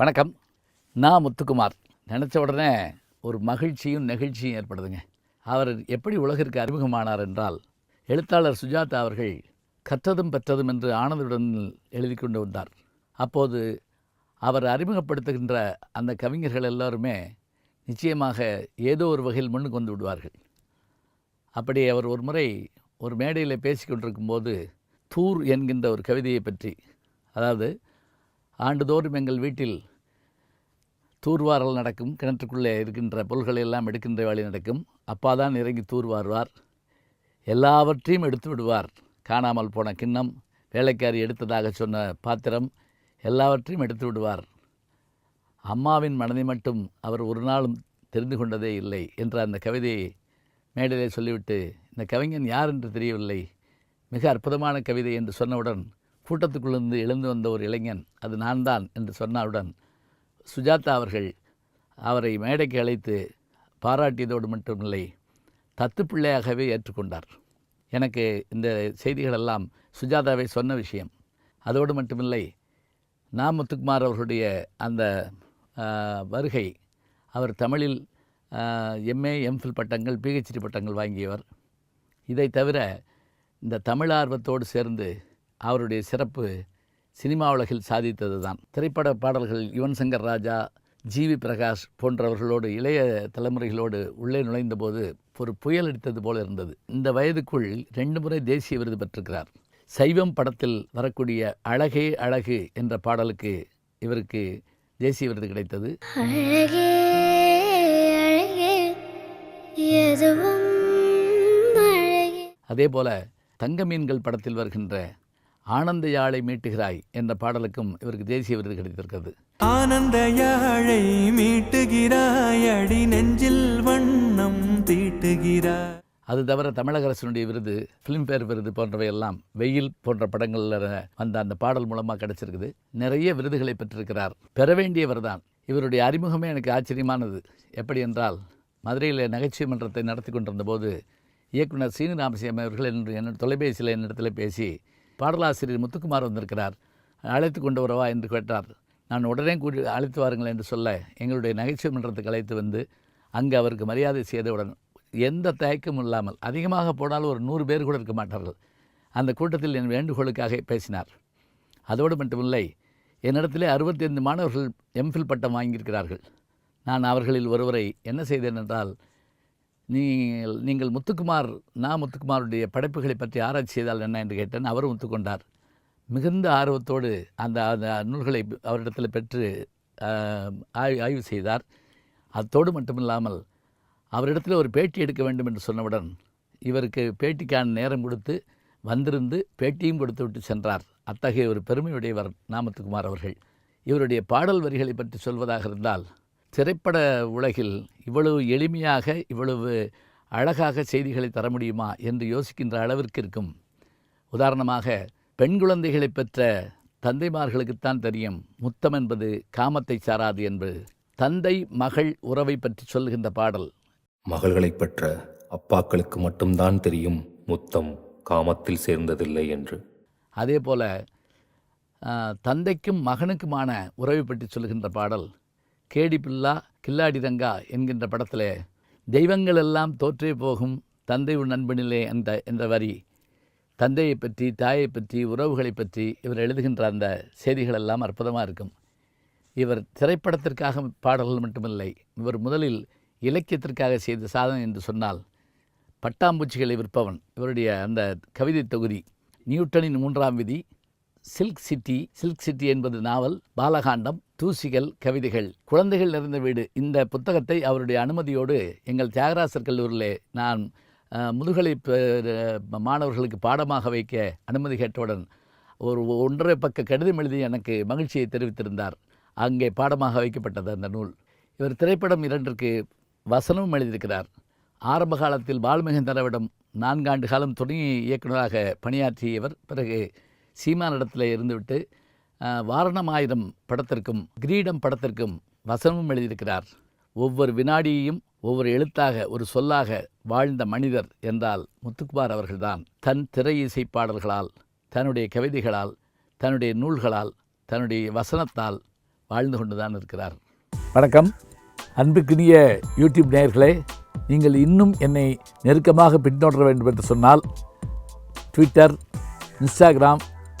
வணக்கம். நான் முத்துக்குமார். நினச்ச உடனே ஒரு மகிழ்ச்சியும் நெகிழ்ச்சியும் ஏற்படுதுங்க. அவர் எப்படி உலகிற்கு அறிமுகமானார் என்றால் எழுத்தாளர் சுஜாதா அவர்கள் கற்றதும் பெற்றதும் என்று ஆனந்துடன் எழுதி கொண்டு வந்தார். அப்போது அவர் அறிமுகப்படுத்துகின்ற அந்த கவிஞர்கள் எல்லாருமே நிச்சயமாக ஏதோ ஒரு வகையில் முன்னுக்கு வந்து விடுவார்கள். அப்படி அவர் ஒரு முறை ஒரு மேடையில் பேசி கொண்டிருக்கும்போது தூர் என்கின்ற ஒரு கவிதையை பற்றி அதாவது ஆண்டுதோறும் எங்கள் வீட்டில் தூர்வாரல் நடக்கும் கிணற்றுக்குள்ளே இருக்கின்ற பொருள்களை எல்லாம் எடுக்கின்ற வேலை நடக்கும். அப்பா தான் இறங்கி தூர்வாருவார். எல்லாவற்றையும் எடுத்து விடுவார். காணாமல் போன கிண்ணம் வேலைக்காரி எடுத்ததாக சொன்ன பாத்திரம் எல்லாவற்றையும் எடுத்து விடுவார். அம்மாவின் மனதை மட்டும் அவர் ஒரு நாளும் தெரிந்து கொண்டதே இல்லை என்ற அந்த கவிதையை மேடையிலே சொல்லிவிட்டு இந்த கவிஞன் யார் என்று தெரியவில்லை. மிக அற்புதமான கவிதை என்று சொன்னவுடன் கூட்டத்துக்குள்ளிருந்து எழுந்து வந்த ஒரு இளைஞன் அது நான் தான் என்று சொன்னவுடன் சுஜாதா அவர்கள் அவரை மேடைக்கு அழைத்து பாராட்டியதோடு மட்டுமில்லை தத்து பிள்ளையாகவே ஏற்றுக்கொண்டார். எனக்கு இந்த செய்திகளெல்லாம் சுஜாதாவை சொன்ன விஷயம். அதோடு மட்டுமில்லை நா முத்துக்குமார் அவர்களுடைய அந்த வருகை அவர் தமிழில் எம்ஏ எம்ஃபில் பட்டங்கள் பிஹெச்டி பட்டங்கள் வாங்கியவர். இதை தவிர இந்த தமிழ் ஆர்வத்தோடு சேர்ந்து அவருடைய சிறப்பு சினிமா உலகில் சாதித்தது தான் திரைப்பட பாடல்கள் யுவன் சங்கர் ராஜா ஜிவி பிரகாஷ் போன்றவர்களோடு இளைய தலைமுறைகளோடு உள்ளே நுழைந்தபோது ஒரு புயல் அடித்தது போல இருந்தது. இந்த வயதுக்குள் ரெண்டு முறை தேசிய விருது பெற்றிருக்கிறார். சைவம் படத்தில் வரக்கூடிய அழகே அழகு என்ற பாடலுக்கு இவருக்கு தேசிய விருது கிடைத்தது. அதே போல தங்க மீன்கள் படத்தில் வருகின்ற ஆனந்த யாழை மீட்டுகிறாய் என்ற பாடலுக்கும் இவருக்கு தேசிய விருது கிடைத்திருக்கிறது. ஆனந்த யாழை மீட்டுகிறாய் அடி நெஞ்சில் வண்ணம் தீட்டுகிறாய். அது தவிர தமிழக அரசினுடைய விருது ஃபிலிம்பேர் விருது போன்றவை எல்லாம் வெயில் போன்ற படங்களில் வந்த அந்த பாடல் மூலமாக கிடைச்சிருக்குது. நிறைய விருதுகளை பெற்றிருக்கிறார். பெற வேண்டியவர் தான். இவருடைய அறிமுகமே எனக்கு ஆச்சரியமானது. எப்படி என்றால் மதுரையில் நகைச்சுவை மன்றத்தை நடத்தி கொண்டிருந்த போது இயக்குனர் சீனு ராமசியம் அவர்கள் என்னுடைய என்னோட தொலைபேசியில் என்னிடத்தில் பேசி பாடலாசிரியர் முத்துக்குமார் வந்திருக்கிறார். அழைத்து கொண்டு வரவா என்று கேட்டார். நான் உடனே கூட்டி அழைத்து வாருங்கள் என்று சொல்ல எங்களுடைய நகைச்சுவை மன்றத்துக்கு அழைத்து வந்து அங்கு அவருக்கு மரியாதை செய்தவுடன் எந்த தயக்கமும் இல்லாமல் அதிகமாக போனாலும் ஒரு நூறு பேர் கூட இருக்க மாட்டார்கள். அந்த கூட்டத்தில் என் வேண்டுகோளுக்காக பேசினார். அதோடு மட்டுமில்லை என்னிடத்திலே அறுபத்தைந்து மாணவர்கள் எம்ஃபில் பட்டம் வாங்கியிருக்கிறார்கள். நான் அவர்களில் ஒருவரை என்ன செய்தேன் என்றால் நீங்கள் நீங்கள் முத்துக்குமார் நான் முத்துக்குமாருடைய படைப்புகளை பற்றி ஆராய்ச்சி செய்தால் என்ன என்று கேட்டேன். அவரும் ஒத்துக்கொண்டார். மிகுந்த ஆர்வத்தோடு அந்த அந்த நூல்களை அவரிடத்தில் பெற்று ஆய் ஆய்வு ஆய்வு செய்தார். அத்தோடு மட்டுமில்லாமல் அவரிடத்தில் ஒரு பேட்டி எடுக்க வேண்டும் என்று சொன்னவுடன் இவருக்கு பேட்டிக்கான நேரம் கொடுத்து வந்திருந்து பேட்டியும் கொடுத்து விட்டு சென்றார். அத்தகைய ஒரு பெருமையுடையவர் நாமத்துக்குமார் அவர்கள். இவருடைய பாடல் வரிகளை பற்றி சொல்வதாக இருந்தால் திரைப்பட உலகில் இவ்வளவு எளிமையாக இவ்வளவு அழகாக செய்திகளை தர முடியுமா என்று யோசிக்கின்ற அளவிற்கு இருக்கும். உதாரணமாக பெண் குழந்தைகளை பெற்ற தந்தைமார்களுக்குத்தான் தெரியும் முத்தம் என்பது காமத்தை சாராது என்பது தந்தை மகள் உறவை பற்றி சொல்கின்ற பாடல். மகள்களைப் பெற்ற அப்பாக்களுக்கு மட்டும்தான் தெரியும் முத்தம் காமத்தில் சேர்ந்ததில்லை என்று. அதே போல தந்தைக்கும் மகனுக்குமான உறவை பற்றி சொல்கின்ற பாடல். கேடி பில்லா கில்லாடி ரங்கா என்கின்ற படத்தில் தெய்வங்கள் எல்லாம் தோற்றே போகும் தந்தை உன் நண்பனிலே அந்த என்ற வரி தந்தையை பற்றி தாயை பற்றி உறவுகளை பற்றி இவர் எழுதுகின்ற அந்த செய்திகள் எல்லாம் அற்புதமாக இருக்கும். இவர் திரைப்படத்திற்காக பாடல்கள் மட்டுமில்லை இவர் முதலில் இலக்கியத்திற்காக செய்த சாதனை என்று சொன்னால் பட்டாம்பூச்சிகளை விற்பவன். இவருடைய அந்த கவிதை தொகுதி நியூட்டனின் மூன்றாம் விதி சில்க் சிட்டி சில்க் சிட்டி என்பது நாவல் பாலகாண்டம் தூசிகள் கவிதைகள். குழந்தைகள் நிறைந்த வீடு. இந்த புத்தகத்தை அவருடைய அனுமதியோடு எங்கள் தியாகராசர் கல்லூரியிலே நான் முதுகலை மாணவர்களுக்கு பாடமாக வைக்க அனுமதி கேட்டவுடன் ஒரு ஒன்றரை பக்க கடிதம் எழுதி எனக்கு மகிழ்ச்சியை தெரிவித்திருந்தார். அங்கே பாடமாக வைக்கப்பட்டது அந்த நூல். இவர் திரைப்படம் இரண்டிற்கு வசனமும் எழுதியிருக்கிறார். ஆரம்ப காலத்தில் பால்மகேந்திராவிடம் நான்காண்டு காலம் துணை இயக்குநராக பணியாற்றியவர். பிறகு சீமானிடத்தில் இருந்துவிட்டு வாரணமாயிரம் படத்திற்கும் கிரீடம் படத்திற்கும் வசனமும் எழுதியிருக்கிறார். ஒவ்வொரு வினாடியையும் ஒவ்வொரு எழுத்தாக ஒரு சொல்லாக வாழ்ந்த மனிதர் என்றால் முத்துக்குமார் அவர்கள்தான். தன் திரை இசை பாடல்களால் தன்னுடைய கவிதைகளால் தன்னுடைய நூல்களால் தன்னுடைய வசனத்தால் வாழ்ந்து கொண்டுதான் இருக்கிறார். வணக்கம். அன்புக்குரிய யூடியூப் நேயர்களே நீங்கள் இன்னும் என்னை நெருக்கமாக பின்தொடர வேண்டும் என்று சொன்னால் ட்விட்டர் இன்ஸ்டாகிராம்